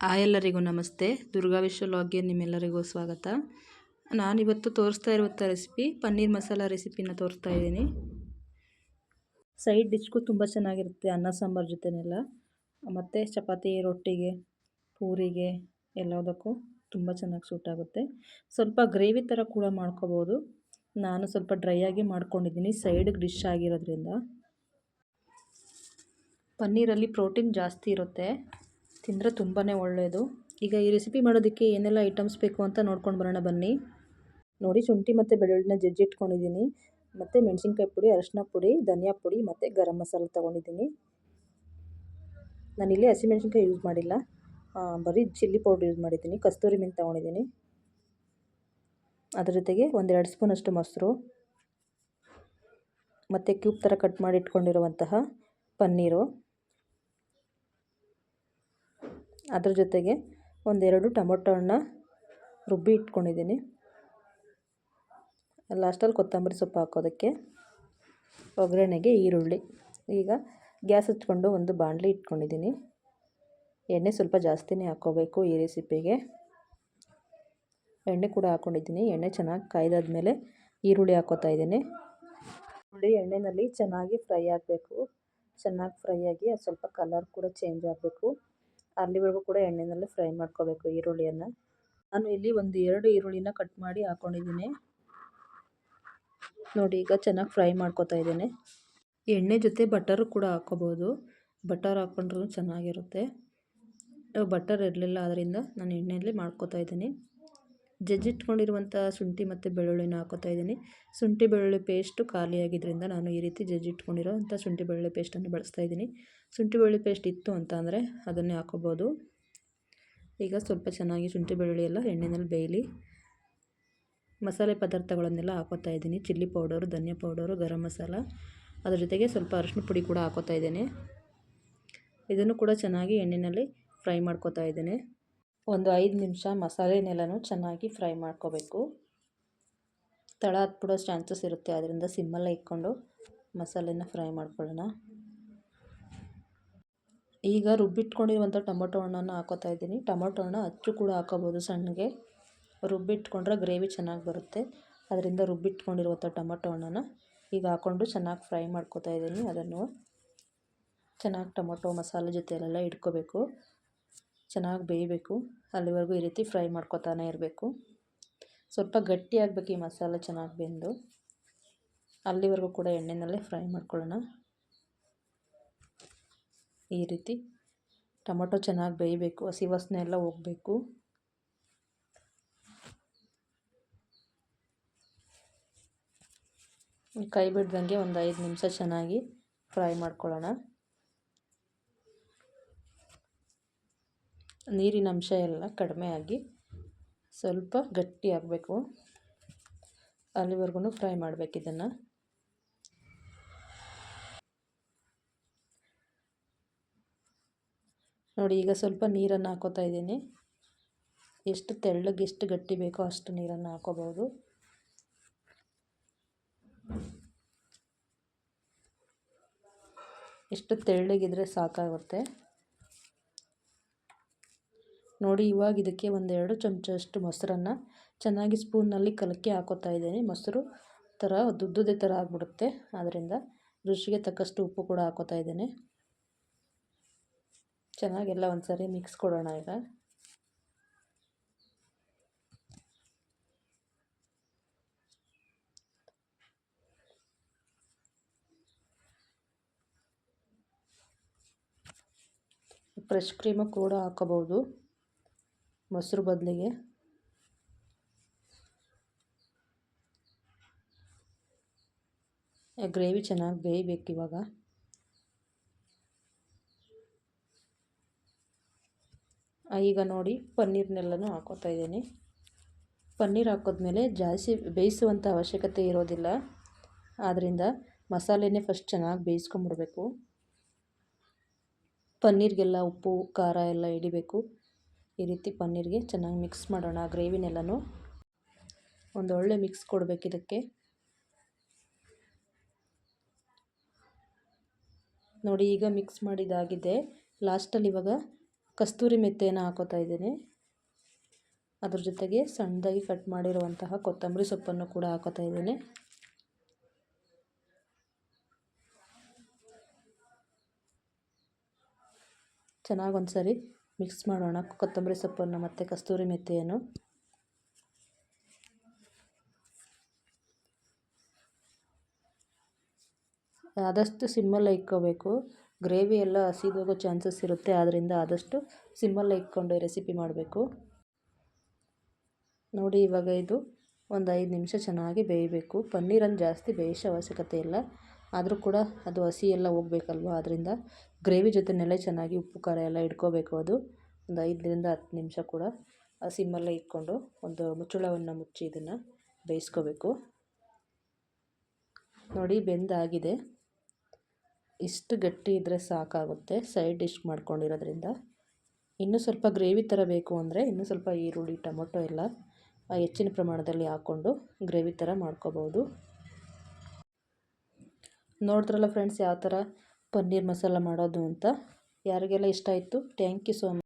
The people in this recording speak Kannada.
ಆ ಎಲ್ಲರಿಗೂ ನಮಸ್ತೆ. ದುರ್ಗಾ ವಿಶ್ವ ಲಾಗ್ಗೆ ನಿಮ್ಮೆಲ್ಲರಿಗೂ ಸ್ವಾಗತ. ನಾನಿವತ್ತು ತೋರಿಸ್ತಾ ಇರುವಂಥ ರೆಸಿಪಿ ಪನ್ನೀರ್ ಮಸಾಲ ರೆಸಿಪಿನ ತೋರಿಸ್ತಾ ಇದ್ದೀನಿ. ಸೈಡ್ ಡಿಶ್ಗೂ ತುಂಬ ಚೆನ್ನಾಗಿರುತ್ತೆ ಅನ್ನ, ಸಾಂಬಾರು ಜೊತೆನೆಲ್ಲ. ಮತ್ತು ಚಪಾತಿ, ರೊಟ್ಟಿಗೆ, ಪೂರಿಗೆ, ಎಲ್ಲದಕ್ಕೂ ತುಂಬ ಚೆನ್ನಾಗಿ ಸೂಟ್ ಆಗುತ್ತೆ. ಸ್ವಲ್ಪ ಗ್ರೇವಿ ಥರ ಕೂಡ ಮಾಡ್ಕೋಬೋದು. ನಾನು ಸ್ವಲ್ಪ ಡ್ರೈ ಆಗಿ ಮಾಡ್ಕೊಂಡಿದ್ದೀನಿ ಸೈಡ್ಗೆ ಡಿಶ್ ಆಗಿರೋದ್ರಿಂದ. ಪನ್ನೀರಲ್ಲಿ ಪ್ರೋಟೀನ್ ಜಾಸ್ತಿ ಇರುತ್ತೆ. ತಿಂದರೆ ತುಂಬಾ ಒಳ್ಳೆಯದು ಈಗ ಈ ರೆಸಿಪಿ ಮಾಡೋದಕ್ಕೆ ಏನೆಲ್ಲ ಐಟಮ್ಸ್ ಬೇಕು ಅಂತ ನೋಡ್ಕೊಂಡು ಬರೋಣ ಬನ್ನಿ. ನೋಡಿ, ಶುಂಠಿ ಮತ್ತು ಬೆಳ್ಳುಳ್ಳಿನ ಜಜ್ಜಿಟ್ಕೊಂಡಿದ್ದೀನಿ. ಮತ್ತು ಮೆಣಸಿನ್ಕಾಯಿ ಪುಡಿ, ಅರಶಿನ ಪುಡಿ, ಧನಿಯಾ ಪುಡಿ ಮತ್ತು ಗರಂ ಮಸಾಲೆ ತೊಗೊಂಡಿದ್ದೀನಿ. ನಾನಿಲ್ಲಿ ಹಸಿಮೆಣ್ಸಿನ್ಕಾಯಿ ಯೂಸ್ ಮಾಡಿಲ್ಲ. ಬರೀ ಚಿಲ್ಲಿ ಪೌಡ್ರ್ ಯೂಸ್ ಮಾಡಿದ್ದೀನಿ. ಕಸ್ತೂರಿ ಮೆಂತ್ ತೊಗೊಂಡಿದ್ದೀನಿ. ಅದ್ರ ಜೊತೆಗೆ ಒಂದೆರಡು ಸ್ಪೂನಷ್ಟು ಮೊಸರು. ಮತ್ತು ಕ್ಯೂಬ್ ಥರ ಕಟ್ ಮಾಡಿ ಇಟ್ಕೊಂಡಿರುವಂತಹ ಪನ್ನೀರು. ಅದ್ರ ಜೊತೆಗೆ ಒಂದೆರಡು ಟೊಮೊಟೊ ಹಣ್ಣ ರುಬ್ಬಿ ಇಟ್ಕೊಂಡಿದ್ದೀನಿ. ಲಾಸ್ಟಲ್ಲಿ ಕೊತ್ತಂಬರಿ ಸೊಪ್ಪು ಹಾಕೋದಕ್ಕೆ ಒಗ್ಗರಣೆಗೆ ಈರುಳ್ಳಿ. ಈಗ ಗ್ಯಾಸ್ ಹಚ್ಕೊಂಡು ಒಂದು ಬಾಣಲಿ ಇಟ್ಕೊಂಡಿದ್ದೀನಿ. ಎಣ್ಣೆ ಸ್ವಲ್ಪ ಜಾಸ್ತಿನೇ ಹಾಕ್ಕೋಬೇಕು ಈ ರೆಸಿಪಿಗೆ. ಎಣ್ಣೆ ಕೂಡ ಹಾಕ್ಕೊಂಡಿದ್ದೀನಿ ಎಣ್ಣೆ ಚೆನ್ನಾಗಿ ಕಾಯ್ದಾದ್ಮೇಲೆ ಈರುಳ್ಳಿ ಹಾಕೋತಾ ಇದ್ದೀನಿ. ಈರುಳ್ಳಿ ಎಣ್ಣೆಯಲ್ಲಿ ಚೆನ್ನಾಗಿ ಫ್ರೈ ಆಗಬೇಕು. ಚೆನ್ನಾಗಿ ಫ್ರೈ ಆಗಿ ಅದು ಸ್ವಲ್ಪ ಕಲರ್ ಕೂಡ ಚೇಂಜ್ ಆಗಬೇಕು. ಅಲ್ಲಿವರೆಗೂ ಕೂಡ ಎಣ್ಣೆಯಲ್ಲಿ ಫ್ರೈ ಮಾಡ್ಕೋಬೇಕು ಈರುಳ್ಳಿಯನ್ನು. ನಾನು ಇಲ್ಲಿ ಒಂದು ಎರಡು ಈರುಳ್ಳಿನ ಕಟ್ ಮಾಡಿ ಹಾಕ್ಕೊಂಡಿದ್ದೀನಿ ನೋಡಿ, ಈಗ ಚೆನ್ನಾಗಿ ಫ್ರೈ ಮಾಡ್ಕೋತಾ ಇದ್ದೇನೆ. ಎಣ್ಣೆ ಜೊತೆ ಬಟರ್ ಕೂಡ ಹಾಕ್ಕೋಬೋದು. ಬಟರ್ ಹಾಕ್ಕೊಂಡ್ರೂ ಚೆನ್ನಾಗಿರುತ್ತೆ. ಬಟರ್ ಇರಲಿಲ್ಲ ಅದರಿಂದ ನಾನು ಎಣ್ಣೆಯಲ್ಲಿ ಮಾಡ್ಕೋತಾ ಇದ್ದೀನಿ. ಜಜ್ಜಿಟ್ಕೊಂಡಿರುವಂಥ ಶುಂಠಿ ಮತ್ತು ಬೆಳ್ಳುಳ್ಳಿನ ಹಾಕೋತಾ ಇದ್ದೀನಿ. ಶುಂಠಿ, ಬೆಳ್ಳುಳ್ಳಿ ಪೇಸ್ಟು ಖಾಲಿಯಾಗಿದ್ದರಿಂದ ನಾನು ಈ ರೀತಿ ಜಜ್ಜಿಟ್ಕೊಂಡಿರೋಂಥ ಶುಂಠಿ, ಬೆಳ್ಳುಳ್ಳಿ ಪೇಸ್ಟನ್ನು ಬಳಸ್ತಾ ಇದ್ದೀನಿ. ಶುಂಠಿ, ಬೆಳ್ಳುಳ್ಳಿ ಪೇಸ್ಟ್ ಇತ್ತು ಅಂತ ಅಂದರೆ ಅದನ್ನೇ ಹಾಕೋಬೋದು. ಈಗ ಸ್ವಲ್ಪ ಚೆನ್ನಾಗಿ ಶುಂಠಿ, ಬೆಳ್ಳುಳ್ಳಿ ಎಲ್ಲ ಎಣ್ಣೆನಲ್ಲಿ ಬೇಯಲಿ. ಮಸಾಲೆ ಪದಾರ್ಥಗಳನ್ನೆಲ್ಲ ಹಾಕೋತಾ ಇದ್ದೀನಿ. ಚಿಲ್ಲಿ ಪೌಡರು, ಧನಿಯಾ ಪೌಡರು, ಗರಂ ಮಸಾಲ. ಅದ್ರ ಜೊತೆಗೆ ಸ್ವಲ್ಪ ಅರಶಿನ ಪುಡಿ ಕೂಡ ಹಾಕೋತಾ ಇದ್ದೀನಿ. ಇದನ್ನು ಕೂಡ ಚೆನ್ನಾಗಿ ಎಣ್ಣೆಯಲ್ಲಿ ಫ್ರೈ ಮಾಡ್ಕೋತಾ ಇದ್ದೇನೆ. ಒಂದು ಐದು ನಿಮಿಷ ಮಸಾಲೆನೆಲ್ಲನೂ ಚೆನ್ನಾಗಿ ಫ್ರೈ ಮಾಡ್ಕೋಬೇಕು. ತಳ ಹತ್ಬಿಡೋ ಚಾನ್ಸಸ್ ಇರುತ್ತೆ ಅದರಿಂದ ಸಿಮ್ಮಲ್ಲೇ ಇಟ್ಕೊಂಡು ಮಸಾಲೆನ ಫ್ರೈ ಮಾಡ್ಕೊಳ್ಳೋಣ. ಈಗ ರುಬ್ಬಿಟ್ಕೊಂಡಿರುವಂಥ ಟೊಮೊಟೊ ಹಣ್ಣನ್ನು ಹಾಕೋತಾ ಇದ್ದೀನಿ. ಟೊಮೊಟೊ ಹಣ್ಣು ಅಚ್ಚು ಕೂಡ ಹಾಕೋಬೋದು ಸಣ್ಣಗೆ. ರುಬ್ಬಿಟ್ಕೊಂಡ್ರೆ ಗ್ರೇವಿ ಚೆನ್ನಾಗಿ ಬರುತ್ತೆ. ಅದರಿಂದ ರುಬ್ಬಿಟ್ಕೊಂಡಿರುವಂಥ ಟೊಮೊಟೊ ಹಣ್ಣನ್ನು ಈಗ ಹಾಕ್ಕೊಂಡು ಚೆನ್ನಾಗಿ ಫ್ರೈ ಮಾಡ್ಕೋತಾ ಇದ್ದೀನಿ. ಅದನ್ನು ಚೆನ್ನಾಗಿ ಟೊಮೊಟೊ ಮಸಾಲೆ ಜೊತೆಯಲ್ಲೆಲ್ಲ ಇಟ್ಕೋಬೇಕು. ಚೆನ್ನಾಗಿ ಬೇಯಬೇಕು. ಅಲ್ಲಿವರೆಗೂ ಈ ರೀತಿ ಫ್ರೈ ಮಾಡ್ಕೊತಾನೆ ಇರಬೇಕು. ಸ್ವಲ್ಪ ಗಟ್ಟಿ ಆಗಬೇಕು ಈ ಮಸಾಲೆ ಚೆನ್ನಾಗಿ ಬೆಂದು. ಅಲ್ಲಿವರೆಗೂ ಕೂಡ ಎಣ್ಣೆನಲ್ಲೇ ಫ್ರೈ ಮಾಡ್ಕೊಳ್ಳೋಣ. ಈ ರೀತಿ ಟೊಮೊಟೊ ಚೆನ್ನಾಗಿ ಬೇಯಬೇಕು. ಹಸಿ ವಾಸನೆ ಎಲ್ಲ ಹೋಗಬೇಕು. ಕೈ ಬಿಡ್ದಂಗೆ ಒಂದು ಐದು ನಿಮಿಷ ಚೆನ್ನಾಗಿ ಫ್ರೈ ಮಾಡ್ಕೊಳ್ಳೋಣ. ನೀರಿನ ಅಂಶ ಎಲ್ಲ ಕಡಿಮೆ ಆಗಿ ಸ್ವಲ್ಪ ಗಟ್ಟಿ ಆಗಬೇಕು. ಅಲ್ಲಿವರೆಗೂ ಫ್ರೈ ಮಾಡಬೇಕು ಇದನ್ನು. ನೋಡಿ, ಈಗ ಸ್ವಲ್ಪ ನೀರನ್ನು ಹಾಕೋತಾ ಇದ್ದೀನಿ. ಎಷ್ಟು ತೆಳ್ಳಗೆ ಎಷ್ಟು ಗಟ್ಟಿ ಬೇಕೋ ಅಷ್ಟು ನೀರನ್ನು ಹಾಕೋಬೋದು. ಎಷ್ಟು ತೆಳ್ಳಗಿದ್ರೆ ಸಾಕಾಗುತ್ತೆ. ನೋಡಿ, ಇವಾಗ ಇದಕ್ಕೆ ಒಂದೆರಡು ಚಮಚಷ್ಟು ಮೊಸರನ್ನು ಚೆನ್ನಾಗಿ ಸ್ಪೂನಲ್ಲಿ ಕಲಕಿ ಹಾಕೋತಾ ಇದ್ದೀನಿ. ಮೊಸರು ಥರ ದುದ್ದುದೇ ಥರ ಆಗಿಬಿಡುತ್ತೆ. ಆದ್ದರಿಂದ ರುಚಿಗೆ ತಕ್ಕಷ್ಟು ಉಪ್ಪು ಕೂಡ ಹಾಕೋತಾ ಇದ್ದೀನಿ. ಚೆನ್ನಾಗೆಲ್ಲ ಒಂದು ಸರಿ ಮಿಕ್ಸ್ ಕೊಡೋಣ ಈಗ. ಫ್ರೆಶ್ ಕ್ರೀಮು ಕೂಡ ಹಾಕೋಬೋದು ಮೊಸರು ಬದಲಿಗೆ. ಗ್ರೇವಿ ಚೆನ್ನಾಗಿ ಬೇಯಬೇಕು ಇವಾಗ. ಈಗ ನೋಡಿ ಪನ್ನೀರ್ನೆಲ್ಲನೂ ಹಾಕೋತಾ ಇದ್ದೀನಿ. ಪನ್ನೀರ್ ಹಾಕೋದ್ಮೇಲೆ ಜಾಸ್ತಿ ಬೇಯಿಸುವಂಥ ಅವಶ್ಯಕತೆ ಇರೋದಿಲ್ಲ. ಆದ್ದರಿಂದ ಮಸಾಲೆನೇ ಫಸ್ಟ್ ಚೆನ್ನಾಗಿ ಬೇಯಿಸ್ಕೊಂಬಿಡ್ಬೇಕು. ಪನ್ನೀರ್ಗೆಲ್ಲ ಉಪ್ಪು, ಖಾರ ಎಲ್ಲ ಹಿಡಿಬೇಕು. ಈ ರೀತಿ ಪನ್ನೀರ್ಗೆ ಚೆನ್ನಾಗಿ ಮಿಕ್ಸ್ ಮಾಡೋಣ, ಗ್ರೇವಿನೆಲ್ಲನೂ. ಒಂದು ಒಳ್ಳೆ ಮಿಕ್ಸ್ ಕೊಡಬೇಕು ಇದಕ್ಕೆ. ನೋಡಿ, ಈಗ ಮಿಕ್ಸ್ ಮಾಡಿದಾಗಿದೆ ಲಾಸ್ಟಲ್ಲಿ ಇವಾಗ ಕಸ್ತೂರಿ ಮೆತ್ತೆಯನ್ನು ಹಾಕೋತಾ ಇದ್ದೀನಿ. ಅದ್ರ ಜೊತೆಗೆ ಸಣ್ಣದಾಗಿ ಕಟ್ ಮಾಡಿರುವಂತಹ ಕೊತ್ತಂಬರಿ ಸೊಪ್ಪನ್ನು ಕೂಡ ಹಾಕೋತಾ ಇದ್ದೀನಿ. ಚೆನ್ನಾಗಿ ಒಂದು ಸರಿ ಮಿಕ್ಸ್ ಮಾಡೋಣ. ಕೊತ್ತಂಬರಿ ಸೊಪ್ಪನ್ನು ಮತ್ತು ಕಸ್ತೂರಿ ಮೆಥೆಯನ್ನು ಆದಷ್ಟು ಸಿಮ್ಮಲ್ಲೇ ಇಕ್ಕೋಬೇಕು. ಗ್ರೇವಿ ಎಲ್ಲ ಹಸಿದೋಗೋ ಚಾನ್ಸಸ್ ಇರುತ್ತೆ. ಆದ್ದರಿಂದ ಆದಷ್ಟು ಸಿಮ್ಮಲ್ಲಿ ಇಕ್ಕೊಂಡು ರೆಸಿಪಿ ಮಾಡಬೇಕು. ನೋಡಿ ಇವಾಗ ಇದು ಒಂದು ಐದು ನಿಮಿಷ ಚೆನ್ನಾಗಿ ಬೇಯಬೇಕು. ಪನ್ನೀರನ್ನು ಜಾಸ್ತಿ ಬೇಯಿಸೋ ಅವಶ್ಯಕತೆ ಇಲ್ಲ. ಆದರೂ ಕೂಡ ಅದು ಹಸಿ ಎಲ್ಲ ಹೋಗ್ಬೇಕಲ್ವ? ಅದರಿಂದ ಗ್ರೇವಿ ಜೊತೆನೆಲ್ಲ ಚೆನ್ನಾಗಿ ಉಪ್ಪು, ಖಾರ ಎಲ್ಲ ಇಟ್ಕೋಬೇಕು ಅದು. ಒಂದು ಐದರಿಂದ ಹತ್ತು ನಿಮಿಷ ಕೂಡ ಸಿಮ್ಮಲ್ಲೇ ಇಟ್ಕೊಂಡು ಒಂದು ಮುಚ್ಚಳವನ್ನು ಮುಚ್ಚಿ ಇದನ್ನು ಬೇಯಿಸ್ಕೋಬೇಕು. ನೋಡಿ, ಬೆಂದಾಗಿದೆ. ಇಷ್ಟು ಗಟ್ಟಿ ಇದ್ದರೆ ಸಾಕಾಗುತ್ತೆ, ಸೈಡ್ ಡಿಶ್ ಮಾಡ್ಕೊಂಡಿರೋದ್ರಿಂದ. ಇನ್ನೂ ಸ್ವಲ್ಪ ಗ್ರೇವಿ ಥರ ಬೇಕು ಅಂದರೆ ಇನ್ನೂ ಸ್ವಲ್ಪ ಈರುಳ್ಳಿ, ಟೊಮೊಟೊ ಎಲ್ಲ ಹೆಚ್ಚಿನ ಪ್ರಮಾಣದಲ್ಲಿ ಹಾಕ್ಕೊಂಡು ಗ್ರೇವಿ ಥರ ಮಾಡ್ಕೋಬೋದು ನೋಡಿದ್ರಲ್ಲ ಫ್ರೆಂಡ್ಸ್, ಯಾವ ಥರ ಪನ್ನೀರ್ ಮಸಾಲ ಮಾಡೋದು ಅಂತ. ಯಾರಿಗೆಲ್ಲ ಇಷ್ಟ ಆಯಿತು ಥ್ಯಾಂಕ್ ಯು ಸೋ ಮಚ್